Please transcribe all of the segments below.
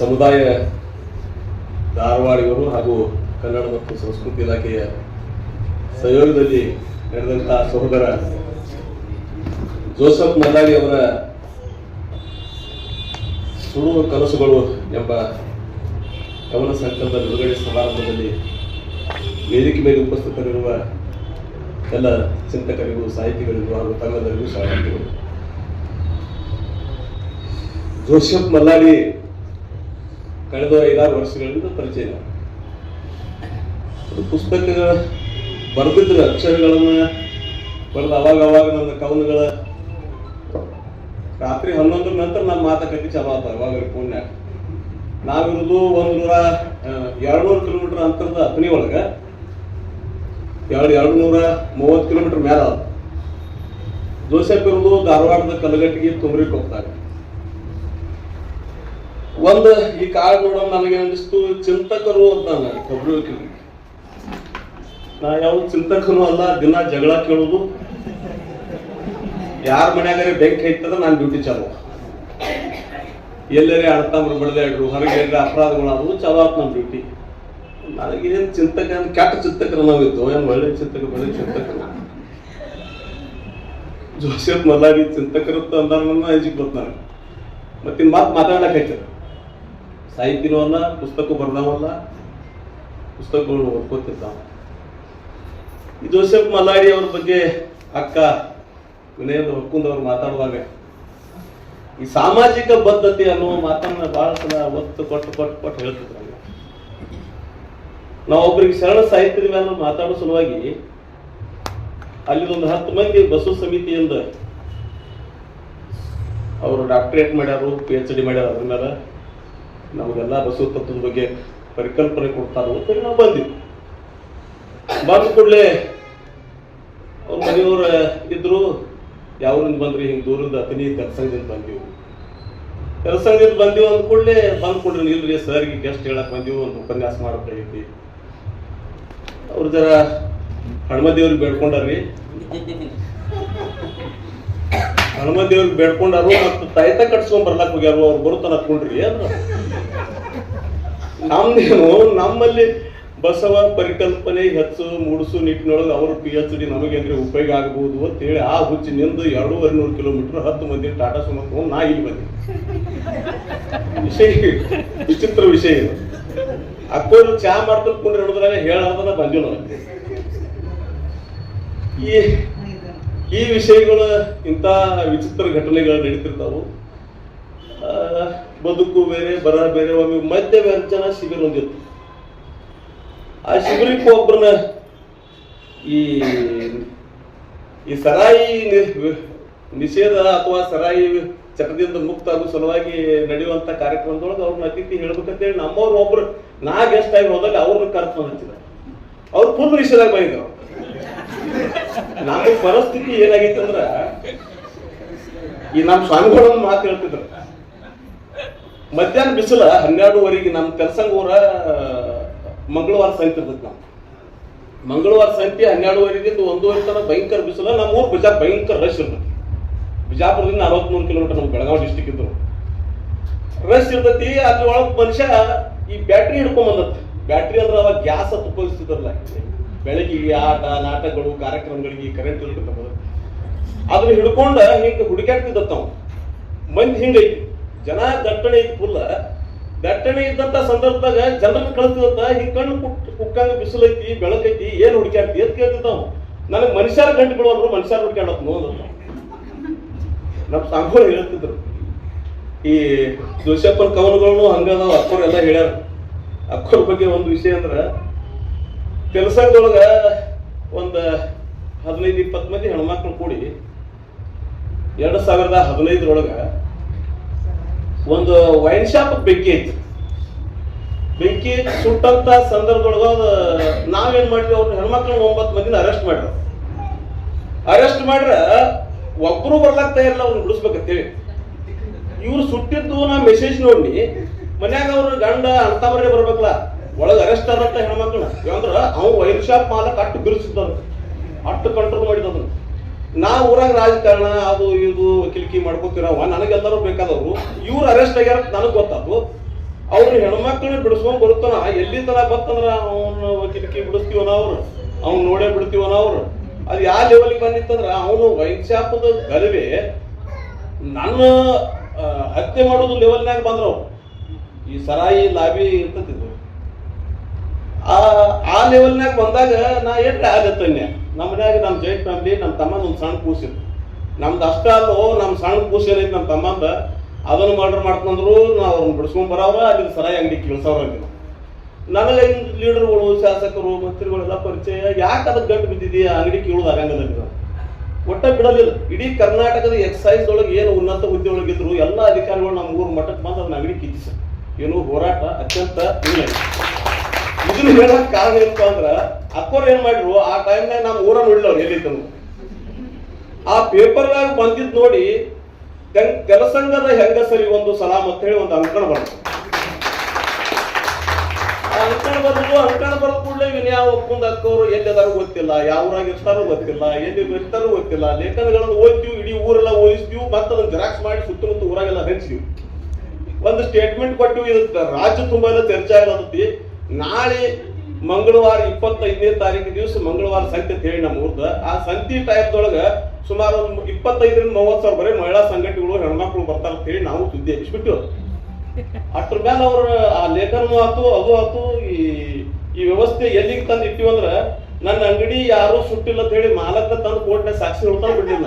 ಸಮುದಾಯ ಧಾರವಾಡಿಗರು ಹಾಗೂ ಕನ್ನಡ ಮತ್ತು ಸಂಸ್ಕೃತಿ ಇಲಾಖೆಯ ಸಹಯೋಗದಲ್ಲಿ ನಡೆದಂತಹ ಸಹೋದರ ಜೋಸಫ್ ಮಲ್ಲಾಡಿ ಅವರ ಸುಡುವ ಕನಸುಗಳು ಎಂಬ ಕವನ ಸಂಕಲನದ ಬಿಡುಗಡೆ ಸಮಾರಂಭದಲ್ಲಿ ವೇದಿಕೆ ಮೇಲೆ ಉಪಸ್ಥಿತರಿರುವ ಎಲ್ಲ ಚಿಂತಕರಿಗೂ, ಸಾಹಿತಿಗಳಿಗೂ ಹಾಗೂ ತಮ್ಮೆಲ್ಲರಿಗೂ ಸಹ ಜೋಸೆಫ್ ಮಲ್ಲಾಡಿ ಕಳೆದ ಐದಾರು ವರ್ಷಗಳಿಂದ ಪರಿಚಯ. ಅದು ಪುಸ್ತಕ ಬರೆದಿದ್ದ ಅಕ್ಷರಗಳನ್ನ ಬರೆದು ಅವಾಗ ಅವಾಗ ನನ್ನ ಕವನಗಳ ರಾತ್ರಿ ಹನ್ನೊಂದರ ನಂತರ ನಮ್ಮ ಮಾತುಕತೆ ಚಾಲು ಆತ ಅವಾಗ ಪುಣ್ಯ. ನಾವಿರೋದು ಒಂದು ನೂರ ಎರಡು ನೂರು ಕಿಲೋಮೀಟರ್ ಅಂತರದ ಹತ್ತನೇ ಒಳಗೆ. ಎರಡು ಎರಡು ನೂರ ಮೂವತ್ತು ಕಿಲೋಮೀಟರ್ ಮೇಲೆ ಜೋಸೆಫ್ ಇರೋದು ಧಾರವಾಡದ ಕಲಗಟ್ಟಿಗೆ ತುಮರಿಕ್ ಹೋಗ್ತಾರೆ. ಒಂದು, ಈ ಕಾರ್ಡ್ ನೋಡೋ ನನಗೆ ಅನಿಸ್ತು ಚಿಂತಕರು ಅಂತ ನಾನು ನಾ ಯಾವ ಚಿಂತಕನು ಅಲ್ಲ, ದಿನ ಜಗಳ ಕೇಳೋದು. ಯಾರ ಮನ್ಯಾಗಾರೆ ಬೆಂಕಿ ಐತದ ನಾನು ಡ್ಯೂಟಿ ಚಾಲು ಎಲ್ಲರೇ ಬಿಡದೆ ಇಡ್ರು ಹೊರಗೆ ಎಲ್ಲ ಅಪರಾಧಗಳಾದ್ರು ಚಾಲು ಆತ್ ನಮ್ಮ ಡ್ಯೂಟಿ ನನಗೇನು ಚಿಂತಕ ಅಂದ್ರೆ ಕೆಟ್ಟ ಚಿಂತಕರು ನಾವಿತ್ತು ಏನು ಒಳ್ಳೆ ಚಿಂತಕ ಒಳ್ಳೆ ಚಿಂತಕ. ಜೋಸೆಫ್ ಮಲ್ಲಾಡಿ ಚಿಂತಕರತ್ತು ಅಂದ ನನ್ನ ಈಜಿಗೆ ಗೊತ್ತು ಮತ್ತಿನ್ ಮಾತು ಮಾತಾಡಕ್ಕೆ ಸಾಹಿತ್ಯನೂ ಅಲ್ಲ ಪುಸ್ತಕ ಬರ್ದವಲ್ಲ, ಪುಸ್ತಕಗಳು ಓದ್ಕೋತಿದ್ದಾವ. ಈ ಜೋಸೆಫ್ ಮಲಾಡಿ ಅವ್ರ ಬಗ್ಗೆ ಅಕ್ಕ ವಿನಯದ ಹೊಕ್ಕುಂದ್ ಅವ್ರು ಮಾತಾಡುವಾಗ, ಈ ಸಾಮಾಜಿಕ ಬದ್ಧತೆ ಅನ್ನೋ ಮಾತನ್ನ ಬಹಳ ಸಲ ಒತ್ತು ಕೊಟ್ಟು ಕೊಟ್ಟು ಕೊಟ್ಟು ಹೇಳ್ತಿದ್ರು ಒಬ್ರಿಗೆ ಶರಣ ಸಾಹಿತ್ಯದ ಮೇಲೆ ಮಾತಾಡೋ ಸಲುವಾಗಿ ಅಲ್ಲಿ ಒಂದು ಹತ್ತು ಮಂದಿ ಬಸವ ಸಮಿತಿಯಿಂದ ಅವರು ಡಾಕ್ಟರೇಟ್ ಮಾಡ್ಯಾರು ಪಿ ಎಚ್ ಡಿ ಮಾಡ್ಯಾರ ಅದ್ರ ಮೇಲೆ ನಮಗೆಲ್ಲ ಬಸವ ತತ್ವದ ಬಗ್ಗೆ ಪರಿಕಲ್ಪನೆ ಕೊಡ್ತಾರೋ ಅಂತೇಳಿ ನಾವು ಬಂದಿದ್ವಿ ಬಂದ ಕೂಡಲೇ ಅವ್ರ ಮನೆಯವ್ರ ಇದ್ರು ಯಾವ್ರಿಂದ ಬಂದ್ರಿ? ಹಿಂಗೆ ದೂರದ ಅತನಿ ಕೆಲಸದಿಂದ ಬಂದೀವಿ. ಕೆಲಸದಿಂದ ಬಂದೀವಿ ಅಂದ ಕೂಡಲೇ ಬಂದ್ ಕೂಡ್ರಿ ಇಲ್ರಿ ಸರ್ಗೆ ಗೆಸ್ಟ್ ಹೇಳಕ್ ಬಂದೀವಿ, ಒಂದು ಉಪನ್ಯಾಸ ಮಾಡಬೇಕಾಗೈತಿ ಅವ್ರ ಜರ ಹನುಮದೇವ್ರಿಗೆ ಬೇಡ್ಕೊಂಡಾರ್ರಿ. ಹನುಮದೇವ್ರಿಗೆ ಬೇಡ್ಕೊಂಡಾರು ಮತ್ತು ತಾಯ್ತ ಕಟ್ಸ್ಕೊಂಡ್ ಬರ್ಲಾಕ್ ಹೋಗ್ಯಾರು, ಅವ್ರು ಬರುತ್ತಾನ ಕೊಡ್ರಿ ಅಂದ್ರ. ನಮ್ದೇನು ನಮ್ಮಲ್ಲಿ ಬಸವ ಪರಿಕಲ್ಪನೆ ಹೆಚ್ಚು ಮೂಡಿಸು ನಿಟ್ಟಿನೊಳಗೆ ಅವರು ಪಿ ಎಚ್ ಡಿ ನಮಗೆ ಅಂದ್ರೆ ಉಪಯೋಗ ಆಗಬಹುದು ಅಂತ ಹೇಳಿ ಆ ಹುಚ್ಚಿನಿಂದ ಎರಡೂವರೆ ನೂರು ಕಿಲೋಮೀಟರ್ ಹತ್ತು ಮಂದಿ ಟಾಟಾ ಸುಮೋ ನಾ ಇಲ್ಲಿ ಬಂದೆ. ವಿಷಯ ವಿಚಿತ್ರ ವಿಷಯ ಇದು. ಅಕ್ಕೋರು ಚಾ ಮಾಡ್ಕೊಂಡು ಕುಂಡ್ರಿ ಹಿಡಿದ್ರಾಗ ಹೇಳೋದನ್ನ ಬಂದಿವ್ ಈ ಈ ವಿಷಯಗಳು ಇಂಥ ವಿಚಿತ್ರ ಘಟನೆಗಳು ನಡೀತಿರ್ತಾವು. ಬದುಕು ಬೇರೆ ಬರ ಬೇರೆ, ಒಮ್ಮೆ ಮಧ್ಯ ವ್ಯಂಜನ ಶಿಬಿರ ಹೊಂದಿತ್ತು. ಆ ಶಿಬಿರಕ್ಕೆ ಒಬ್ಬರನ್ನ ಈ ಈ ಸರಾಯಿ ನಿಷೇಧ ಅಥವಾ ಸರಾಯಿ ಚಟದಿಂದ ಮುಕ್ತ ಅದು ಸಲುವಾಗಿ ನಡೆಯುವಂತ ಕಾರ್ಯಕ್ರಮದೊಳಗೆ ಅವ್ರನ್ನ ಅತಿಥಿ ಹೇಳ್ಬೇಕಂತೇಳಿ ನಮ್ಮವ್ರು ಒಬ್ರು ನಾ ಗೆಸ್ಟ್ ಆಗಿ ಹೋದಾಗ ಅವ್ರನ್ನ ಕರ್ಕೊಂಡು ಹಚ್ಚಿದ. ಅವ್ರು ಫುಲ್ ನಿಷೇಧ ಬಂದಿದ್ರು ನಮ್ಮ ಪರಿಸ್ಥಿತಿ ಏನಾಗಿತ್ತು ಅಂದ್ರ ಈ ನಮ್ಮ ಸ್ವಾಮಿಗಳನ್ನ ಮಾತು ಹೇಳ್ತಿದ್ರು. ಮಧ್ಯಾಹ್ನ ಬಿಸಿಲ ಹನ್ನೆರಡುವರೆಗೆ ನಮ್ಮ ಕೆಲಸಂಗೂರ ಮಂಗಳವಾರ ಸಂತೆ ನಾವು ಮಂಗಳವಾರ ಸಂತಿ ಹನ್ನೆರಡುವರೆಗಿಂದ ಒಂದೂವರೆ ತನಕ ಭಯಂಕರ ಬಿಸಿಲ. ನಮ್ಮ ಊರು ಬಿಜಾ ಭಯಂಕರ ರಶ್ ಇರ್ತೈತಿ. ಬಿಜಾಪುರದಿಂದ ಅರವತ್ಮೂರು ಕಿಲೋಮೀಟರ್ ನಮ್ಮ ಬೆಳಗಾವಿ ಡಿಸ್ಟಿಕ್ ಇದ್ರು ರಶ್ ಇರ್ತೈತಿ, ಅಲ್ಲಿ ಒಳಗೆ ಮನುಷ್ಯ ಈ ಬ್ಯಾಟ್ರಿ ಹಿಡ್ಕೊಂಡ್ ಬಂದತ್. ಬ್ಯಾಟ್ರಿ ಅಂದ್ರೆ ಅವಾಗ ಗ್ಯಾಸ್ ಅಂತ ಉಪಯೋಗಿಸ್ತಿದ್ರಲ್ಲ. ಬೆಳಗ್ಗೆ ಆಟ, ನಾಟಕಗಳು, ಕಾರ್ಯಕ್ರಮಗಳಿಗೆ ಕರೆಂಟ್ ಇರ್ತದೆ ಅದನ್ನ ಹಿಡ್ಕೊಂಡ ಹಿಂಗ ಹುಡುಕಾಡ್ತಿದ್ದತ್ ನಾವು ಮಂದಿ ಹಿಂಗೈತಿ ಜನ ದಟ್ಟಣೆ ಐತಿ ಫುಲ್ಲ ದಟ್ಟಣೆ ಇದ್ದಂತ ಸಂದರ್ಭದಾಗ ಜನರನ್ನ ಕಳ್ತಿದತ್ತ ಹಿಂಗ್ ಕಣ್ಣು ಕುಕ್ ಕುಕ್ಕಂಗ ಬಿಸಿಲೈತಿ ಬೆಳಕೈತಿ ಏನ್ ಹುಡುಕ್ಯಾಡ್ತಿ ಎತ್ ಕೇಳ್ತಿದ್ದ ನಾವು ನನಗೆ ಮನುಷ್ಯರ ಗಂಟು ಬಿಡೋರು ಮನುಷ್ಯರ ಹುಡುಕ್ಯಾಡತ್ ನೋಡತ್ತ ನಮ್ಮ ಸಾಂಗೋರು ಹೇಳ್ತಿದ್ರು. ಈ ಜೋಸಪ್ಪನ ಕವನಗಳನ್ನು ಹಂಗದಾವ ಅಕ್ಕೋರ್ ಎಲ್ಲ ಹೇಳ್ಯಾರ. ಅಕ್ಕೋರ್ ಬಗ್ಗೆ ಒಂದು ವಿಷಯ ಅಂದ್ರ, ಕೆಲಸದೊಳಗ ಒಂದು ಹದಿನೈದು, ಇಪ್ಪತ್ತು ಮಂದಿ ಹೆಣ್ಮಕ್ಳು ಕೂಡಿ ಎರಡ್ ಸಾವಿರದ ಹದಿನೈದರೊಳಗ ಒಂದು ವೈನ್ ಶಾಪ್ ಬೆಂಕಿ ಐತಿ ಬೆಂಕಿ ಸುಟ್ಟಂತ ಸಂದರ್ಭದೊಳಗ ನಾವೇನ್ ಮಾಡಿದ್ವಿ ಅವ್ರ ಹೆಣ್ಮಕ್ಳು ಒಂಬತ್ತು ಮಂದಿನ ಅರೆಸ್ಟ್ ಮಾಡ್ರ. ಅರೆಸ್ಟ್ ಮಾಡ್ರ ಒಬ್ರು ಬರ್ಲಾಕ್ ತಯಾರಿಲ್ಲ ಅವ್ರನ್ನ ಬಿಡಿಸ್ಬೇಕಂತೇಳಿ. ಇವ್ರು ಸುಟ್ಟಿದ್ದು ನಾ ಮೆಸೇಜ್ ನೋಡಿ, ಮನ್ಯಾಗ ಅವ್ರ ಗಂಡ ಅಂತವರೇ ಬರ್ಬೇಕಲ್ಲ, ಒಳಗೆ ಅರೆಸ್ಟ್ ಆದಂತ ಹೆಣ್ಮಕ್ಳು ಅಂದ್ರ ಅವ್ ವೈನ್ ಶಾಪ್ ಮಾಲಕ್ ಅಟ್ಟು ಬಿರುಸಿದ್ದ ಅಟ್ಟು ಕಂಟ್ರೋಲ್ ಮಾಡಿದ ಅದನ್ನ ನಾ ಊರಾಗ ರಾಜಕಾರಣ, ಅದು ಇದು ಕಿಲ್ಕಿ ಮಾಡ್ಕೋತಿರವ ನನಗೆಲ್ಲರೂ ಬೇಕಾದವರು, ಇವ್ರು ಅರೆಸ್ಟ್ ಆಗ್ಯಾರ ನನಗೆ ಗೊತ್ತದ್ದು ಅವ್ರು ಹೆಣ್ಮಕ್ಳನ್ನ ಬಿಡಿಸ್ಕೊಂಡ್ ಬರುತ್ತಾನ. ಎಲ್ಲಿ ತರ ಅವನ ಕಿಟಕಿ ಬಿಡಿಸ್ತೀವನ ಅವ್ರು? ಅವ್ನು ನೋಡೇ ಬಿಡ್ತೀವನ ಅವ್ರು? ಅದು ಯಾವ ಲೆವೆಲ್ಗೆ ಬಂದಿತ್ತಂದ್ರ, ಅವನು ವೈಚಾಪದ ಗಲಭೆ, ನನ್ನ ಹತ್ಯೆ ಮಾಡೋದು ಲೆವೆಲ್ನಾಗ ಬಂದ್ರ ಈ ಸರಾಯಿ ಲಾಬಿ ಇರ್ತದ ಆ ಆ ಲೆವೆಲ್ನಾಗ ಬಂದಾಗ ನಾ ಏನ್ರಿ ಆಗತ್ತನ್ಯ ನಮ್ಮ ಮನ್ಯಾಗ ನಮ್ಮ ಜಾಯಿಂಟ್ ಫ್ಯಾಮಿಲಿ ನಮ್ಮ ತಮ್ಮನ ಒಂದು ಸಣ್ಣ ಕೂಸಿತ್ತು ನಮ್ದು ಅಷ್ಟ ಅಲ್ಲೋ, ನಮ್ಮ ಸಣ್ಣ ಕೂಸಿನ ಏನೈತಿ ನಮ್ಮ ತಮ್ಮಂದ, ಅದನ್ನು ಮರ್ಡರ್ ಮಾಡ್ಕೊಂಡ್ರು ನಾವು ಅವ್ರನ್ನ ಬಿಡಿಸ್ಕೊಂಡ್ ಬರೋರ ಅಲ್ಲಿ ಸರಾಯಿ ಅಂಗಡಿ ಕೇಳ್ಸವ್ರ ಅಂದಿಲ್ಲ ನನಗೆ ಲೀಡರ್ಗಳು, ಶಾಸಕರು, ಮಂತ್ರಿಗಳೆಲ್ಲ ಪರಿಚಯ, ಯಾಕೆ ಅದಕ್ಕೆ ಗಂಟು ಬಿದ್ದಿದೆಯಾ ಅಂಗಡಿ ಕೇಳೋದು ಆಗಂಗಿಲ್ಲ ನೀವು ಒಟ್ಟ ಬಿಡಲಿಲ್ಲ. ಇಡೀ ಕರ್ನಾಟಕದ ಎಕ್ಸೈಸ್ ಒಳಗೆ ಏನು ಉನ್ನತ ಹುದ್ದೆ ಎಲ್ಲ ಅಧಿಕಾರಿಗಳು ನಮ್ಮ ಊರು ಮಠಕ್ಕೆ ಬಂದು ಅದನ್ನ ಅಂಗಡಿ ಕಿತ್ತಿಸ ಏನು ಹೋರಾಟ, ಅತ್ಯಂತ ಇಲ್ಲ ಇದನ್ನ ಹೇಳಕ್ ಕಾರಣ ಏನಪ್ಪ ಅಂದ್ರ, ಅಕ್ಕೋರ್ ಏನ್ ಮಾಡಿದ್ರು, ಆ ಟೈಮ್ನಾಗ ನಮ್ಮ ಊರ ನೋಡ್ಲವ್ರು ಎಲ್ಲಿತ್ತು ಆ ಪೇಪರ್ನಾಗ ಬಂದಿದ್ ನೋಡಿ ಕೆಲಸಂಗದ ಹೆಂಗಸರಿ ಒಂದು ಸಲಾಮ್ ಅಂತ ಹೇಳಿ ಒಂದು ಅಂಕಣ ಬಂತು. ಆ ಅಂಕಣ ಬಂದ್ರು ಅಂಕಣ ಬರೆದ ಕೂಡಲೇ ವಿನಯ ಒಪ್ಪಂದ ಅಕ್ಕವರು ಎಲ್ಲಿದಾರು ಗೊತ್ತಿಲ್ಲ, ಯಾವ ಇರ್ತಾರೋ ಗೊತ್ತಿಲ್ಲ ಎಲ್ಲಿ ಇರ್ತಾರೋ ಗೊತ್ತಿಲ್ಲ, ಲೇಖನಗಳನ್ನು ಓದ್ತೀವಿ, ಇಡೀ ಊರೆಲ್ಲ ಓದಿಸ್ತೀವಿ, ಮತ್ತೆ ಅದನ್ನ ಜೆರಾಕ್ಸ್ ಮಾಡಿ ಸುತ್ತಮುತ್ತ ಊರಾಗೆಲ್ಲ ಹಂಚ್ತೀವಿ. ಒಂದು ಸ್ಟೇಟ್ಮೆಂಟ್ ಕೊಟ್ಟು ಇದು ರಾಜ್ಯ ತುಂಬಾ ಎಲ್ಲ ಚರ್ಚೆ ಆಗಲತ್ತತಿ. ನಾಳೆ ಮಂಗಳವಾರ ಇಪ್ಪತ್ತೈದನೇ ತಾರೀಕು ದಿವಸ ಮಂಗಳವಾರ ಸಂತೆ ಅಂತ ಹೇಳಿ ನಮ್ಮ ಊರ್ದ. ಆ ಸಂತಿ ಟೈಪ್ದೊಳಗೆ ಸುಮಾರು ಒಂದು ಇಪ್ಪತ್ತೈದರಿಂದ ಮೂವತ್ತು ಸಾವಿರ ಬರೀ ಮಹಿಳಾ ಸಂಘಟನೆಗಳು, ಹೆಣ್ಮಕ್ಳು ಬರ್ತಾರ ಅಂತ ಹೇಳಿ ನಾವು ಸುದ್ದಿ ಹಚ್ಚಿಬಿಟ್ಟು. ಅದ್ರ ಮೇಲೆ ಅವ್ರ ಆ ಲೇಖನೂ ಆತು, ಅದು ಆತು, ಈ ಈ ವ್ಯವಸ್ಥೆ ಎಲ್ಲಿಗೆ ತಂದು ನನ್ನ ಅಂಗಡಿ ಯಾರು ಸುಟ್ಟಿಲ್ಲ ಅಂತ ಹೇಳಿ ಮಾಲಕ ತಂದು ಕೋರ್ಟ್ನ ಸಾಕ್ಷಿ ಹೇಳ್ತಾ ಬಿಡ್ಲಿಲ್ಲ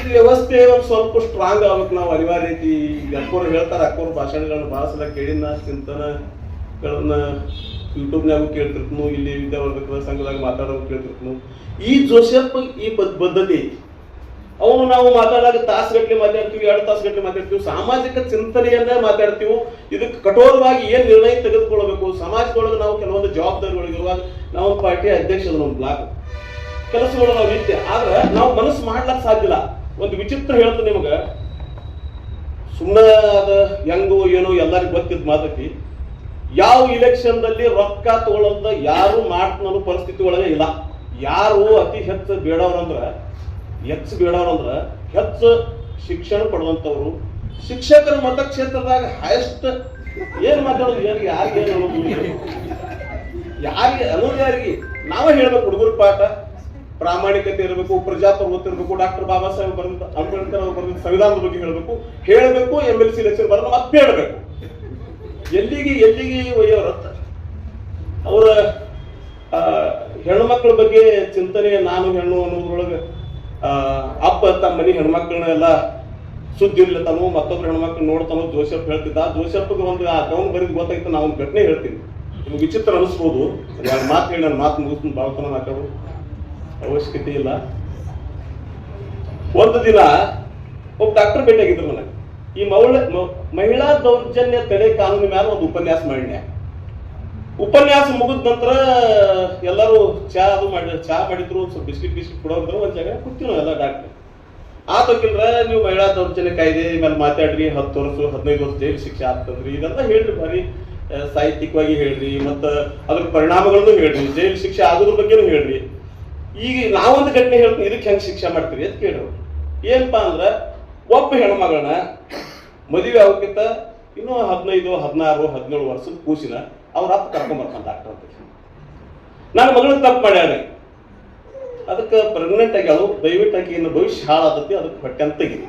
ಈ ವ್ಯವಸ್ಥೆ ಒಂದು ಸ್ವಲ್ಪ ಸ್ಟ್ರಾಂಗ್ ಆಗ್ಬೇಕು ನಾವು ಅನಿವಾರ್ಯ ರೀತಿ ಈಗ ಅಕ್ಕೋರು ಹೇಳ್ತಾರೆ, ಅಕ್ಕೋರ್ ಭಾಷಣಗಳನ್ನ ಬಹಳ ಸಲ ಕೇಳಿನ ಚಿಂತನಗಳನ್ನ ಯೂಟ್ಯೂಬ್ನಾಗೂ ಕೇಳ್ತಿರ್ತನು, ಇಲ್ಲಿ ವಿದ್ಯಾವರ್ಧಕರ ಸಂಘದಾಗ ಮಾತಾಡೋದು ಕೇಳ್ತಿರ್ತನು. ಈ ಜೋಸೆಫ್ ಈ ಪದ್ಧತಿ ಐತಿ ಅವನು ನಾವು ಮಾತಾಡಾಗ ತಾಸುಗಟ್ಟಲೆ ಮಾತಾಡ್ತೀವಿ, ಎರಡು ತಾಸುಗಟ್ಟಲೆ ಮಾತಾಡ್ತೀವಿ, ಸಾಮಾಜಿಕ ಚಿಂತನೆಯನ್ನ ಮಾತಾಡ್ತೀವಿ. ಇದಕ್ಕೆ ಕಠೋರವಾಗಿ ಏನು ನಿರ್ಣಯ ತೆಗೆದುಕೊಳ್ಬೇಕು ಸಮಾಜದೊಳಗೆ ನಾವು ಕೆಲವೊಂದು ಜವಾಬ್ದಾರಿಗಳಿರುವಾಗ ನಾವು ಪಾರ್ಟಿ ಅಧ್ಯಕ್ಷ ನಮ್ಮ ಬ್ಲಾಕ್. ಕೆಲಸಗಳು ನಾವು ಇತ್ತೆ ಆದ್ರೆ ನಾವು ಮನಸ್ಸು ಮಾಡ್ಲಕ್ ಸಾಧ್ಯ ಇಲ್ಲ. ಒಂದು ವಿಚಿತ್ರ ಹೇಳ್ತ ನಿಮಗ. ಸುಮ್ಮನೆ ಅದ ಹೆಂಗೋ ಏನೋ ಎಲ್ಲರಿಗೂ ಗೊತ್ತಿದ್ದ ಮಾತೈತಿ ಯಾವ ಇಲೆಕ್ಷನ್ದಲ್ಲಿ ರೊಕ್ಕ ತಗೊಳ್ಳಂತ ಯಾರು ಮಾಡ್ತಾನೋ ಪರಿಸ್ಥಿತಿ ಒಳಗೆ ಇಲ್ಲ. ಯಾರು ಅತಿ ಹೆಚ್ಚು ಬೇಡವ್ರಂದ್ರ ಹೆಚ್ಚು ಬೇಡವ್ರಂದ್ರ ಹೆಚ್ಚು ಶಿಕ್ಷಣ ಪಡೆದಂಥವ್ರು, ಶಿಕ್ಷಕರ ಮತಕ್ಷೇತ್ರದಾಗ ಹೈಯೆಸ್ಟ್ ಏನ್ ಮಾತಾಡೋದು ಯಾರಿಗೆ ಯಾರಿಗೆ ಯಾರಿಗೆ, ಅನ್ನೋದು ಯಾರಿಗೆ? ನಾವೇ ಹೇಳ್ಬೇಕು ಹುಡುಗರ ಪಾಠ. ಪ್ರಾಮಾಣಿಕತೆ ಇರಬೇಕು, ಪ್ರಜಾಪ್ರಭುತ್ವ ಇರಬೇಕು, ಡಾಕ್ಟರ್ ಬಾಬಾ ಸಾಹೇಬ್ ಬರೆದ ಅಂಬೇಡ್ಕರ್ ಅವರು ಬರೆದ ಸಂವಿಧಾನದ ಬಗ್ಗೆ ಹೇಳಬೇಕು. ಹೇಳಬೇಕು ಎಂ ಎಲ್ ಸಿ ಎಲೆಕ್ಷನ್ ಬರೆದ ಮತ್ತೆ ಹೇಳಬೇಕು. ಎಲ್ಲಿಗೆ ಎಲ್ಲಿಗೆ ಒಯ್ಯೋರತ್ತ ಅವರ ಹೆಣ್ಮಕ್ಳ ಬಗ್ಗೆ ಚಿಂತನೆ, ನಾನು ಹೆಣ್ಣು ಅನ್ನೋದ್ರೊಳಗೆ ಅಪ್ಪ ತಮ್ಮ ಮನೆ ಹೆಣ್ಮಕ್ಳನ್ನೆಲ್ಲ ಸುದ್ದಿ ಇರ್ಲತ್ತಾನು, ಮತ್ತೊಬ್ರು ಹೆಣ್ಮಕ್ಳು ನೋಡ್ತಾನೋ ಜೋಸೆಫ್ ಹೇಳ್ತಿದ್ದ. ಜೋಸೆಫ್ಗೆ ಒಂದು, ಆ ಗೌನ್ ಬರೀದ್ ಗೊತ್ತಾಗಿತ್ತು ನಾವು ಒಂದು ಘಟನೆ ಹೇಳ್ತೀನಿ ನಿಮ್ಗೆ ವಿಚಿತ್ರ ಅನಿಸ್ಬೋದು. ಯಾರು ಮಾತು ಹೇಳಿ ನಾನು ಮಾತು ಮುಗಿಸ್ತೀನಿ, ಭಾವತನ ಮಾತಾಡೋ ಅವಶ್ಯಕತೆ ಇಲ್ಲ. ಒಂದು ದಿನ ಒಬ್ಬ ಡಾಕ್ಟರ್ ಭೇಟಿಯಾಗಿದ್ರು ನನಗೆ. ಈ ಮೌಳ ಮಹಿಳಾ ದೌರ್ಜನ್ಯ ತಡೆ ಕಾನೂನು ಮೇಲೆ ಒಂದು ಉಪನ್ಯಾಸ ಮಾಡಿನ ಉಪನ್ಯಾಸ ಮುಗಿದ ನಂತರ ಎಲ್ಲರೂ ಚಾ ಅದು ಮಾಡಿ ಚಾ ಮಾಡಿದ್ರು ಸ್ವಲ್ಪ ಬಿಸ್ಕಿಟ್ ಬಿಸ್ಕಿಟ್ ಕೊಡೋದ್ರು ಒಂದ್ ಜಾಗ ಕೂತಿರೋ ಎಲ್ಲ ಡಾಕ್ಟರ್ ಆತೋಕಿಲ್ರ ನೀವು ಮಹಿಳಾ ದೌರ್ಜನ್ಯ ಕಾಯ್ದೆ ಮೇಲೆ ಮಾತಾಡ್ರಿ ಹತ್ತು ವರ್ಷ ಹದಿನೈದು ವರ್ಷ ಜೈಲು ಶಿಕ್ಷೆ ಆಗ್ತದ್ರಿ ಇದೆಲ್ಲ ಹೇಳ್ರಿ ಬಾರಿ ಆ, ಸಾಹಿತ್ಯಿಕವಾಗಿ ಹೇಳ್ರಿ ಮತ್ತ ಅದ್ರ ಪರಿಣಾಮಗಳನ್ನು ಹೇಳ್ರಿ ಜೈಲು ಶಿಕ್ಷೆ ಆಗೋದ್ರ ಬಗ್ಗೆನೂ ಹೇಳ್ರಿ. ಈಗ ನಾವೊಂದು ಘಟನೆ ಹೇಳ್ತೀನಿ, ಇದಕ್ಕೆ ಹೆಂಗೆ ಶಿಕ್ಷೆ ಮಾಡ್ತೀವಿ ಅಂತ ಕೇಳೋರು ಏನಪ್ಪಾ ಅಂದ್ರೆ, ಒಬ್ಬ ಹೆಣ್ಮಗಳನ್ನ ಮದುವೆ ಆಗೋಕ್ಕಿಂತ ಇನ್ನೂ ಹದಿನೈದು, ಹದಿನಾರು, ಹದಿನೇಳು ವರ್ಷದ ಕೂಸಿನ ಅವ್ರ ಅಪ್ಪ ಕರ್ಕೊಂಡ್ ಬರ್ತಾನೆ ಡಾಕ್ಟರ್ ಅಂತ ನನ್ನ ಮಗಳು ತಪ್ಪು ಮಾಡ್ಯಾಳ. ಅದಕ್ಕೆ ಪ್ರೆಗ್ನೆಂಟ್ ಆಗ್ಯಾಳು ದಯವಿಟ್ಟು ಆಕೆ ಇನ್ನು ಭವಿಷ್ಯ ಹಾಳಾದತಿ ಅದಕ್ಕೆ ಹೊಟ್ಟೆ ಅಂತ ತೆಗೀರಿ.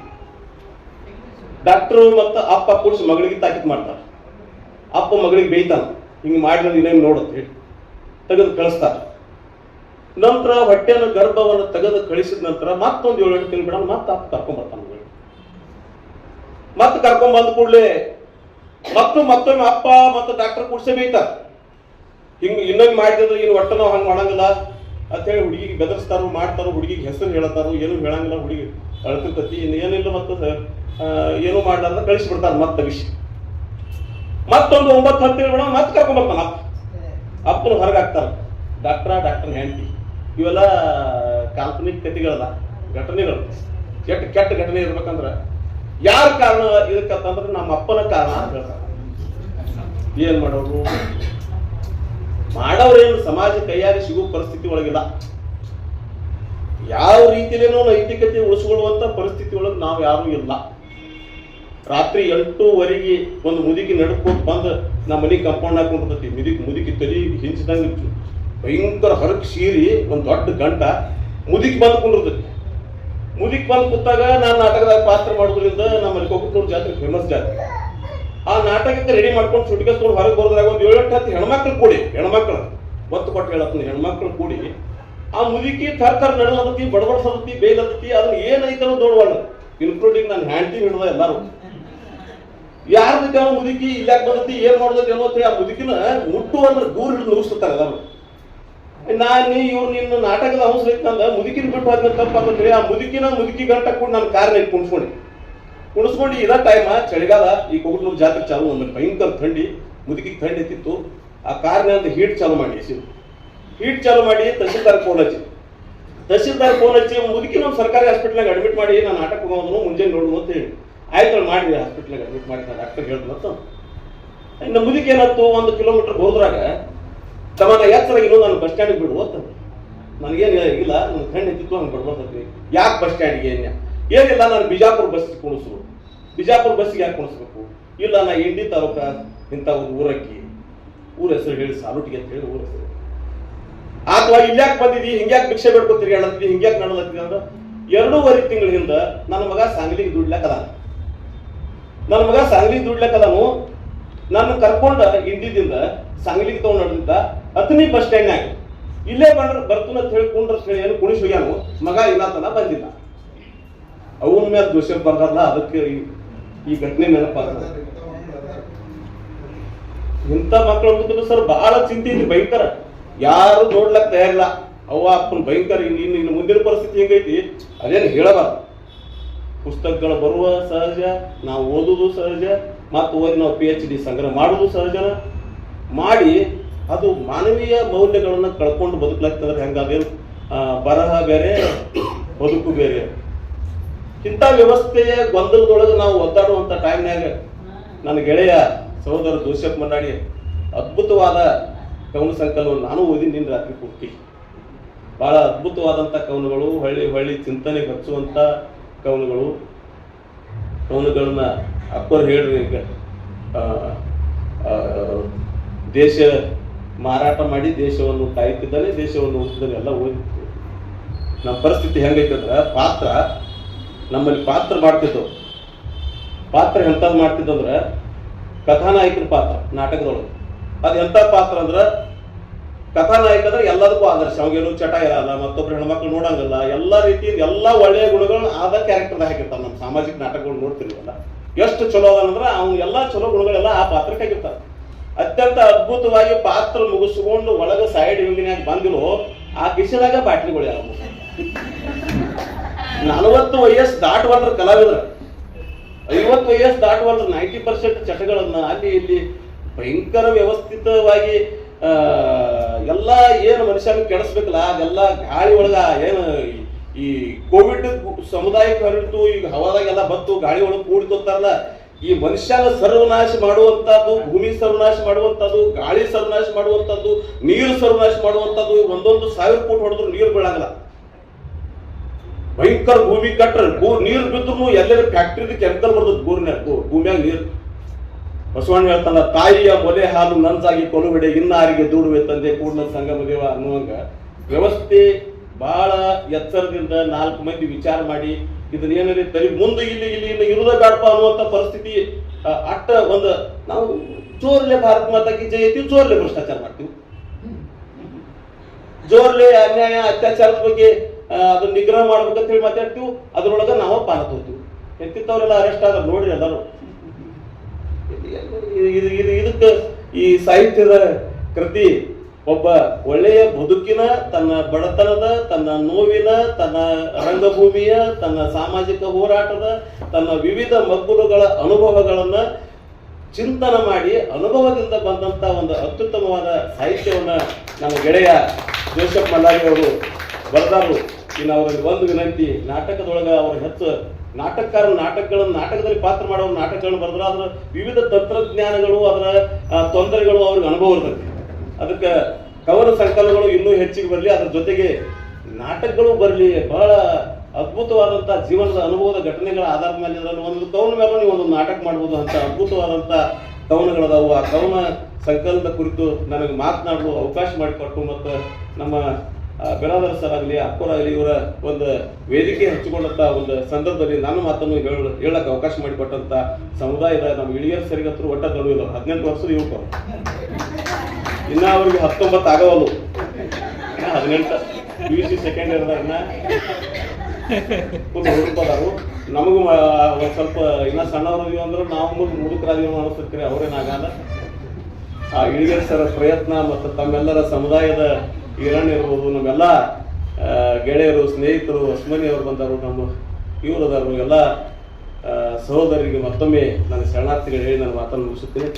ಡಾಕ್ಟರ್ ಮತ್ತು ಅಪ್ಪ ಕೂಡಿಸಿ ಮಗಳಿಗೆ ತಾಕೀತ್ ಮಾಡ್ತಾರೆ. ಅಪ್ಪ ಮಗಳಿಗೆ ಬೇಯ್ತಾನ. ಹಿಂಗೆ ಮಾಡಿದ್ರೆ ಇನ್ನೇನು ನೋಡುತ್ತೆ ಹೇಳಿ. ತೆಗೆದು ಕಳಿಸ್ತಾರ. ನಂತರ ಹೊಟ್ಟೆನ ಗರ್ಭವನ್ನು ತೆಗೆದು ಕಳಿಸಿದ ನಂತರ ಮತ್ತೊಂದು ಏಳು ಎಂಟು ತಿಂಗಳು ಮತ್ತೆ ಅಪ್ಪ ಕರ್ಕೊಂಡ್ಬರ್ತಾನ ಮತ್ತೆ ಕರ್ಕೊಂಡ್ ಬಂದ ಕೂಡಲೇ ಮತ್ತು ಮತ್ತೊಮ್ಮೆ ಅಪ್ಪ ಮತ್ತು ಡಾಕ್ಟರ್ ಕೂಡ್ಸೇ ಬೇಯ್ತಾರ ಹಿಂಗ ಇನ್ನೊಂದು ಮಾಡಿದ್ರೆ ಇನ್ನು ಹೊಟ್ಟೆ ನಾವು ಹಂಗೆ ಮಾಡಂಗಿಲ್ಲ ಅಂತ ಹೇಳಿ ಹುಡುಗಿಗೆ ಬೆದರಿಸ್ತಾರೋ ಮಾಡ್ತಾರೋ ಹುಡುಗಿಗೆ ಹೆಸರು ಹೇಳತ್ತಾರೋ ಏನು ಹೇಳಂಗಿಲ್ಲ ಹುಡುಗಿ ಅಳ್ತಿರ್ತತಿ ಇನ್ನು ಏನಿಲ್ಲ ಮತ್ತು ಏನು ಮಾಡ್ಲಾರ್ದ ಕಳಿಸ್ಬಿಡ್ತಾರ ಮತ್ತೆ ವಿಷಯ ಮತ್ತೊಂದು ಒಂಬತ್ತು ಹತ್ತು ಬಿಡ ಮತ್ತೆ ಕರ್ಕೊಂಡ್ಬರ್ತಾನ ಅಪ್ಪ. ಅಪ್ಪನ ಹೊರಗೆ ಹಾಕ್ತಾರ ಡಾಕ್ಟ್ರ ಡಾಕ್ಟರ್ ಹೆಂಡತಿ. ಇವೆಲ್ಲ ಕಾಲ್ಪನಿಕ ಕಥೆಗಳಲ್ಲ, ಘಟನೆಗಳು. ಕೆಟ್ಟ ಕೆಟ್ಟ ಘಟನೆ ಇರ್ಬೇಕಂದ್ರ ಯಾರ ಕಾರಣ ಇದಕ್ಕಂತಂದ್ರೆ ನಮ್ಮ ಅಪ್ಪನ ಕಾರಣ ಅಂತ ಹೇಳ್ತಾರೆ. ಏನ್ ಮಾಡೋರು ಮಾಡೋರೇನು ಸಮಾಜ ಕೈಯಾರಿ ಸಿಗುವ ಪರಿಸ್ಥಿತಿ ಒಳಗಿಲ್ಲ. ಯಾವ ರೀತಿಲೇನೋ ನೈತಿಕತೆ ಉಳಿಸ್ಕೊಳ್ಳುವಂತ ಪರಿಸ್ಥಿತಿ ಒಳಗೆ ನಾವು ಯಾರು ಇಲ್ಲ. ರಾತ್ರಿ ಎಂಟೂವರೆಗೆ ಒಂದು ಮುದುಕಿ ನಡ್ಕೊಂಡು ಬಂದು ನಮ್ಮ ಮನೆ ಕಂಪೌಂಡ್ ಹಾಕೊಂಡಿರ್ತೈತಿ ಮುದುಕಿ ಮುದುಕಿ ತಲೆ ಹಿಂಚಿದಂಗೆ ಭಯಂಕರ ಹರಕ್ ಸೀರಿ, ಒಂದು ದೊಡ್ಡ ಗಂಟ ಮುದುಕಿ ಬಂದು ಕುಂಡಿರ್ತೈತಿ ಮುದುಕಿ ಬಂದು ಕೂತಾಗ ನಾನು ನಾಟಕದಾಗ ಪಾತ್ರ ಮಾಡೋದ್ರಿಂದ ನಮ್ಮಲ್ಲಿ ಕೊಬ್ಬತ್ತೂರು ಜಾತ್ರೆ ಫೇಮಸ್ ಜಾತ್ರೆ. ಆ ನಾಟಕಕ್ಕೆ ರೆಡಿ ಮಾಡ್ಕೊಂಡು ಸುಟ್ಕಸ್ಕೊಂಡು ಹೊರಗೆ ಬರೋದ್ರಾಗ ಒಂದು ಎಂಟು ಹತ್ತು ಹೆಣ್ಮಕ್ಳು ಕೂಡಿ, ಹೆಣ್ಮಕ್ಳು ಒತ್ತು ಕೊಟ್ಟು ಹೇಳತ್ತೀನಿ ಹೆಣ್ಮಕ್ಳು ಕೂಡಿ, ಆ ಮುದುಕಿ ಥರ್ ಥರ್ ನಡಲದತಿ ಬಡಬಡ್ಸದತಿ ಬೇಲದತಿ ಅದನ್ನ ಏನೈತೆ ಅನ್ನೋ ಇನ್ಕ್ಲೂಡಿಂಗ್ ನಾನು ಹ್ಯಾಂಡ್ತಿ ಹಿಡ್ದ ಎಲ್ಲಾರು. ಯಾರ ಜೊತೆ ಮುದುಕಿ ಇಲ್ಲಾಕ್ ಬಂದತಿ, ಏನ್ ಮಾಡ್ದತಿ ಅನ್ನೋತಿ ಆ ಮುದುಕಿನ ಮುಟ್ಟು ಅಂದ್ರೆ ದೂರ ಹಿಡಿದು ನುಗ್ಸ್ತಾರೆ ಎಲ್ಲಾರು. ನಾನು ಇವ್ರು ನಿನ್ನ ನಾಟಕದ ಅವಸರ ಇತ್ತಂದ ಮುದುಕಿನ ಬಿಟ್ಟು ಹೋದ್ನ ತಪ್ಪಾಗತ್ರಿ ಆ ಮುದುಕಿನ ಮುದುಕಿ ಗಂಟ ಕೂಡ ನಾನು ಕಾರ್ನ ಕುಣಿಸ್ಕೊಂಡು. ಕುಣಿಸ್ಕೊಂಡು ಇರೋ ಟೈಮ ಚಳಿಗಾಲ, ಈ ಕೊಗಟ್ನೂರು ಜಾತ್ರೆ ಚಾಲು ಒಂದು ಭಯಂಕರ ಥಂಡಿ, ಮುದುಕಿಗೆ ಥಂಡಿ ಎತ್ತಿತ್ತು ಆ ಕಾರ್ನಿಂದ ಹೀಟ್ ಚಾಲು ಮಾಡಿ ಎಸಿದು ಹೀಟ್ ಚಾಲು ಮಾಡಿ ತಹಸೀಲ್ದಾರ್ ಫೋನ್ ಹಚ್ಚಿ. ತಹಸೀಲ್ದಾರ್ ಫೋನ್ ಹಚ್ಚಿ ಮುದುಕಿ ನಮ್ಮ ಸರ್ಕಾರಿ ಹಾಸ್ಪಿಟ್ಲಾಗ ಅಡ್ಮಿಟ್ ಮಾಡಿ ನಾನು ನಾಟಕ ಹೋಗೋದನ್ನು ಮುಂಜಾನೆ ನೋಡು ಅಂತ ಹೇಳಿ. ಆಯ್ತು ಮಾಡಿದ್ವಿ ಹಾಸ್ಪಿಟ್ಲಾಗ ಅಡ್ಮಿಟ್ ಮಾಡಿ ಡಾಕ್ಟರ್ ಅಂತ ಇನ್ನು ಮುದುಕಿ ಏನಾಯ್ತು ಒಂದು ಕಿಲೋಮೀಟರ್ ಹೋದ್ರಾಗ ಎತ್ತರ ಇನ್ನೂ ನಾನು ಬಸ್ ಸ್ಟ್ಯಾಂಡಿಗೆ ಬಿಡು ಅಂತ ನನಗೇನು ಇಲ್ಲ, ನನ್ನ ಫ್ರೆಂಡ್ ಎತ್ತಿತ್ತು ಹಂಗೆ ಬಿಡ್ಬರ್ತೈತಿ ಯಾಕೆ ಬಸ್ ಸ್ಟ್ಯಾಂಡಿಗೆ ಏನ್ಯ ಏನಿಲ್ಲ, ನಾನು ಬಿಜಾಪುರ ಬಸ್ ಕುಣಿಸು ಬಿಜಾಪುರ ಬಸ್ಸಿಗೆ ಯಾಕೆ ಕುಣಿಸ್ಬೇಕು? ಇಲ್ಲ, ನಾ ಇಂಡಿ ತಾಲೂಕ ಇಂಥ ಒಂದು ಊರಕ್ಕಿ. ಊರ ಹೆಸರು ಹೇಳಿ, ಸಾಲುಟಿಗೆ ಅಂತ ಹೇಳಿ ಊರ ಹೆಸರು. ಅಥವಾ ಇಲ್ಯಾಕೆ ಬಂದಿದಿ ಹಿಂಗ್ಯಾಕೆ ಭಿಕ್ಷೆ ಬೇಡ್ಕೊತೀರಿ ಹೇಳತ್ತಿ ಹಿಂಗ್ಯಾಕೆ ನಡಲತ್ತಿ ಅಂದ್ರೆ, ಎರಡೂವರೆ ತಿಂಗಳ ನನ್ನ ಮಗ ಸಾಂಗ್ಲಿಗೆ ದುಡ್ಲಕ್ಕದ ನನ್ನ ಮಗ ಸಾಂಗ್ಲಿಗೆ ದುಡ್ಲಕ್ಕದನು. ನನ್ನ ಕರ್ಕೊಂಡ ಇಂಡಿದಿಂದ ಸಾಂಗ್ಲಿಗೆ ತಗೊಂಡ್ ನಡೆದಿದ್ದ ಹತ್ತನೇ ಬಸ್ ಸ್ಟ್ಯಾಂಡ್ನಾಗ ಇಲ್ಲೇ ಬಂದ್ರ ಬರ್ತನ ಅಂತ ಹೇಳಿ ಕುಂಡ್ರ ಏನು ಕುಣಿಸ್ ಹೋಗ್ಯಾನು ಮಗ ಇಲ್ಲ ತನ ಬಂದಿಲ್ಲ. ಅವನ ಮೇಲೆ ದೋಷ ಬರಲ್ಲ ಅದಕ್ಕೆ ಈ- ಘಟನೆ ನೆನಪಾಗ ಇಂಥ ಮಕ್ಕಳು ಸರ್ ಬಹಳ ಚಿಂತೆ ಇದೆ, ಭಯಂಕರ. ಯಾರು ನೋಡ್ಲಕ್ ತಯಾರಿಲ್ಲ. ಅವ್ವ, ಅಪ್ಪನ ಭಯಂಕರ, ಇನ್ನು ಇನ್ನು ಮುಂದಿನ ಪರಿಸ್ಥಿತಿ ಹೆಂಗೈತಿ? ಅದೇನು ಹೇಳಬಾರ್ದು. ಪುಸ್ತಕಗಳು ಬರುವ ಸಹಜ, ನಾವು ಓದುದು ಸಹಜ, ಮತ್ತು ಓದಿ ನಾವು ಪಿ ಎಚ್ ಡಿ ಸಂಗ್ರಹ ಮಾಡುವುದು ಸಹಜನ. ಮಾಡಿ ಅದು ಮಾನವೀಯ ಮೌಲ್ಯಗಳನ್ನು ಕಳ್ಕೊಂಡು ಬದುಕಲಾಗ್ತದ್ರೆ ಆ, ಬರಹ ಬೇರೆ ಬದುಕು ಬೇರೆ. ಇಂಥ ವ್ಯವಸ್ಥೆಯ ಗೊಂದಲದೊಳಗೆ ನಾವು ಒದ್ದಾಡುವಂಥ ಟೈಮ್ನಾಗ ನನ್ನ ಗೆಳೆಯ ಸಹೋದರ ಜೋಸೆಫ್ ಮನ್ನಾಡಿ ಅದ್ಭುತವಾದ ಕವನ ಸಂಕಲನವನ್ನು ನಾನು ಓದಿ ನಿನ್ನ ರಾತ್ರಿ ಪೂರ್ತಿ. ಬಹಳ ಅದ್ಭುತವಾದಂಥ ಕವನಗಳು ಹೊಳ್ಳಿ ಹೊಳ್ಳಿ ಚಿಂತನೆಗೆ ಹಚ್ಚುವಂಥ ಕವನಗಳು. ಕವನಗಳನ್ನ ಅಕ್ಬರ್ ಹೇಳ್ರಿ ಈಗ ದೇಶ ಮಾರಾಟ ಮಾಡಿ ದೇಶವನ್ನು ಕಾಯುತ್ತಿದ್ದಾನೆ ದೇಶವನ್ನು ಉಳಿಸಿದ್ದಾನೆ ಎಲ್ಲ ಓದಿತ್ತು ನಮ್ಮ ಪರಿಸ್ಥಿತಿ ಹೆಂಗೈತೆ ಅಂದ್ರೆ, ಪಾತ್ರ ನಮ್ಮಲ್ಲಿ ಪಾತ್ರ ಮಾಡ್ತಿದ್ದವು. ಪಾತ್ರ ಎಂಥದ್ದು ಮಾಡ್ತಿದ್ದಂದ್ರೆ ಕಥಾನಾಯಕನ ಪಾತ್ರ, ನಾಟಕದೊಳಗೆ. ಅದು ಎಂಥ ಪಾತ್ರ ಅಂದ್ರೆ, ಕಥಾನಾಯಕ ಅಂದ್ರೆ ಎಲ್ಲದಕ್ಕೂ ಆದರ್ಶ. ಅವಾಗೇನು ಚಟ ಇರಲ್ಲ, ಮತ್ತೊಬ್ರು ಹೆಣ್ಮಕ್ಳು ನೋಡಂಗಿಲ್ಲ. ಎಲ್ಲ ರೀತಿಯಿಂದ ಎಲ್ಲ ಒಳ್ಳೆಯ ಗುಣಗಳನ್ನ ಆದ ಕ್ಯಾರೆಕ್ಟರ್ದಾಗ ಹಾಕಿರ್ತಾರೆ ನಮ್ಮ ಸಾಮಾಜಿಕ ನಾಟಕಗಳು ನೋಡ್ತಿರ್ವಲ್ಲ. ಎಷ್ಟು ಚಲೋ ಅದಂದ್ರೆ ಅವ್ನ ಎಲ್ಲ ಚಲೋ ಗುಣಗಳೆಲ್ಲ ಆ ಪಾತ್ರಕ್ಕೆ ಹಾಕಿರ್ತಾರೆ ಅತ್ಯಂತ ಅದ್ಭುತವಾಗಿ ಪಾತ್ರ ಮುಗಿಸ್ಕೊಂಡು ಒಳಗೆ ಸೈಡ್ ಹಿಂದಿನಾಗ ಬಂದಿರೋ ಆ ಕಿಶದಾಗ ಬಾಟ್ಲಿಗಳು ಯಾವ ನಲವತ್ತು ವಯಸ್ಸು ದಾಟುವಂದ್ರ ಕಲಾವಿದ್ರ. ಐವತ್ತು ವಯಸ್ಸು ದಾಟುವಂದ್ರ ನೈಂಟಿ ಪರ್ಸೆಂಟ್ ಚಟಗಳನ್ನ ಅಲ್ಲಿ ಇಲ್ಲಿ ಭಯಂಕರ ವ್ಯವಸ್ಥಿತವಾಗಿ ಎಲ್ಲ ಏನು ಮನುಷ್ಯನ ಕೆಡಿಸ್ಬೇಕಲ್ಲ, ಅದೆಲ್ಲ ಗಾಳಿ ಒಳಗ ಏನು ಈ- ಕೋವಿಡ್ ಸಮುದಾಯಕ್ಕೆ ಹರಡ್ತು, ಈಗ ಹವಾದಾಗೆಲ್ಲ ಬತ್ತು ಗಾಳಿ ಒಳಗೆ ಕೂಡಿತೋತಾರಲ್ಲ ಈ ಮನುಷ್ಯನ ಸರ್ವನಾಶ ಮಾಡುವಂತದ್ದು ಭೂಮಿ ಸರ್ವನಾಶ ಮಾಡುವಂತದ್ದು ಗಾಳಿ ಸರ್ವನಾಶ ಮಾಡುವಂತದ್ದು ನೀರು ಸರ್ವನಾಶ ಮಾಡುವಂತದ್ದು ಒಂದೊಂದು ಸಾವಿರ ಫೂಟ್ ಹೊಡೆದ್ರು ನೀರು ಬೀಳಂಗಿಲ್ಲ. ಭಯಂಕರ ಭೂಮಿ ಕಟ್ಟರ್ ನೀರು ಬಿದ್ರು ಎಲ್ಲರೂ ಫ್ಯಾಕ್ಟ್ರಿದ ಕೆಮಿಕಲ್ ಬರ್ತದೆ ಭೂಮಿಯಾಗ ಭೂಮಿಯಾಗ ನೀರು. ಬಸವಣ್ಣ ಹೇಳ್ತಾನ, ತಾಯಿಯ ಮೊಲೆ ಹಾಲು ನಂಜಾಗಿ ಕೊಲುಗಡೆ ಇನ್ನಾರಿಗೆ ದೂಡುವೆ ತಂದೆ ಕೂಡಲ ಸಂಗಮ ದೇವ ಅನ್ನುವಂಗ ವ್ಯವಸ್ಥೆ ಬಹಳ ಎಚ್ಚರದಿಂದ ನಾಲ್ಕು ಮಂದಿ ವಿಚಾರ ಮಾಡಿ ಇದನ್ನ ಏನಾರಿ ತಲೆ ಮುಂದೆ ಇಲ್ಲಿ ಇಲ್ಲಿ ಇಲ್ಲಿ ಇರುದ ಅನ್ನುವಂಥ ಪರಿಸ್ಥಿತಿ ಅಟ್ಟ ಒಂದು ನಾವು ಜೋರ್ಲೆ ಭಾರತ ಮಾತಾಕಿ ಜಯತಿ ಚೋರ್ಲೆ ಭ್ರಷ್ಟಾಚಾರ ಮಾಡ್ತೀವಿ. ಜೋರ್ಲೆ ಅನ್ಯಾಯ, ಅತ್ಯಾಚಾರದ ಬಗ್ಗೆ ಅದು ನಿಗ್ರಹ ಮಾಡ್ಬೇಕಂತ ಹೇಳಿ ಮಾತಾಡ್ತೀವಿ. ಅದ್ರೊಳಗ ನಾವು ಪಾಲ ತೋತೀವಿ ಎಂತಿಂತವ್ರೆಲ್ಲ ಅರೆಸ್ಟ್ ಆದ್ರೆ ನೋಡಿ ಎಲ್ಲರೂ. ಇದು- ಇದು ಇದು, ಇದಕ್ಕೆ ಈ ಸಾಹಿತ್ಯದ ಕೃತಿ ಒಬ್ಬ ಒಳ್ಳೆಯ ಬದುಕಿನ, ತನ್ನ ಬಡತನದ, ತನ್ನ ನೋವಿನ, ತನ್ನ ರಂಗಭೂಮಿಯ, ತನ್ನ ಸಾಮಾಜಿಕ ಹೋರಾಟದ, ತನ್ನ ವಿವಿಧ ಮಗ್ಗುಲುಗಳ ಅನುಭವಗಳನ್ನ ಚಿಂತನ ಮಾಡಿ, ಅನುಭವದಿಂದ ಬಂದಂತ ಒಂದು ಅತ್ಯುತ್ತಮವಾದ ಸಾಹಿತ್ಯವನ್ನ ನಮ್ಮ ಗೆಳೆಯ ಜೋಸೆಫ್ ಮಲ್ಲಾರಿ ಅವರು ಬರೆದಾರು. ಇನ್ನು ಅವರಿಗೆ ಒಂದು ವಿನಂತಿ, ನಾಟಕದೊಳಗ ಅವರು ಹೆಚ್ಚು ನಾಟಕಕಾರ ನಾಟಕಗಳನ್ನು, ನಾಟಕದಲ್ಲಿ ಪಾತ್ರ ಮಾಡುವ ನಾಟಕಗಳನ್ನು ಬರೆದ್ರೆ ಅದರ ವಿವಿಧ ತಂತ್ರಜ್ಞಾನಗಳು, ಅದರ ತೊಂದರೆಗಳು ಅವ್ರಿಗೆ ಅನುಭವ ಇರ್ತೈತಿ. ಅದಕ್ಕೆ ಕವನ ಸಂಕಲನಗಳು ಇನ್ನೂ ಹೆಚ್ಚಿಗೆ ಬರಲಿ, ಅದರ ಜೊತೆಗೆ ನಾಟಕಗಳು ಬರಲಿ, ಬಹಳ ಅದ್ಭುತವಾದಂಥ ಜೀವನದ ಅನುಭವದ ಘಟನೆಗಳ ಆಧಾರದ ಮೇಲೆ ಅದರಲ್ಲಿ ಒಂದು ಕವನ ಮೇಲೆ ನೀವು ಒಂದು ನಾಟಕ ಮಾಡ್ಬೋದು ಅಂತ ಅದ್ಭುತವಾದಂಥ ಕವನಗಳದಾವು. ಆ ಕವನ ಸಂಕಲನದ ಕುರಿತು ನನಗೆ ಮಾತನಾಡಲು ಅವಕಾಶ ಮಾಡಿಕೊಟ್ಟು ಮತ್ತು ನಮ್ಮ ಆ, ಬಿರಾದರ್ ಸರ್ ಆಗಲಿ ಆಗಲಿ ಇವರ ಒಂದು ವೇದಿಕೆ ಹಚ್ಚಿಕೊಂಡಂತ ಒಂದು ಸಂದರ್ಭದಲ್ಲಿ ನನ್ನ ಮಾತನ್ನು ಹೇಳ ಹೇಳಕ್ಕೆ ಅವಕಾಶ ಮಾಡಿಕೊಟ್ಟಂತ ಸಮುದಾಯದ ನಮ್ಮ ಇಳಿಯರ್ ಸರಿಗತ್ರ ಒಟ್ಟ ದೊಡ್ಡ ಹದಿನೆಂಟು ವರ್ಷದ ಯುವಕರು ಇನ್ನ ಅವ್ರಿಗೆ ಹತ್ತೊಂಬತ್ತು ಆಗವಲ್ಲ ಹದಿನೆಂಟು. ಯು ಸಿ ಸೆಕೆಂಡ್ ಇಯರ್ದಾರನ್ನ ಹುಡುಕೋದಾರು ನಮಗೂ ಒಂದು ಸ್ವಲ್ಪ ಇನ್ನ ಸಣ್ಣವ್ರು ಅಂದ್ರೆ ನಾವು ಮುಂದೆ ಮುದುಕರಾದೀವಿ ಅನಿಸ್ತೈತ್ರಿ ಅವ್ರೇನಾಗಲ್ಲ ಆ ಇಳಿಯರ್ ಸರ ಪ್ರಯತ್ನ ಮತ್ತು ತಮ್ಮೆಲ್ಲರ ಸಮುದಾಯದ ಈರಣ್ಣ ಇರ್ಬೋದು, ನಮ್ಮೆಲ್ಲ ಗೆಳೆಯರು, ಸ್ನೇಹಿತರು ಅಸ್ಮನಿ ಅವರು ಬಂದರು ನಮ್ಮ ಇವರು ಎಲ್ಲ ಸಹೋದರಿಗೆ ಮತ್ತೊಮ್ಮೆ ನನ್ನ ಶರಣಾರ್ಥಿಗಳು ಹೇಳಿ ನನ್ನ ಮಾತನ್ನು ಮುಗಿಸುತ್ತೇನೆ.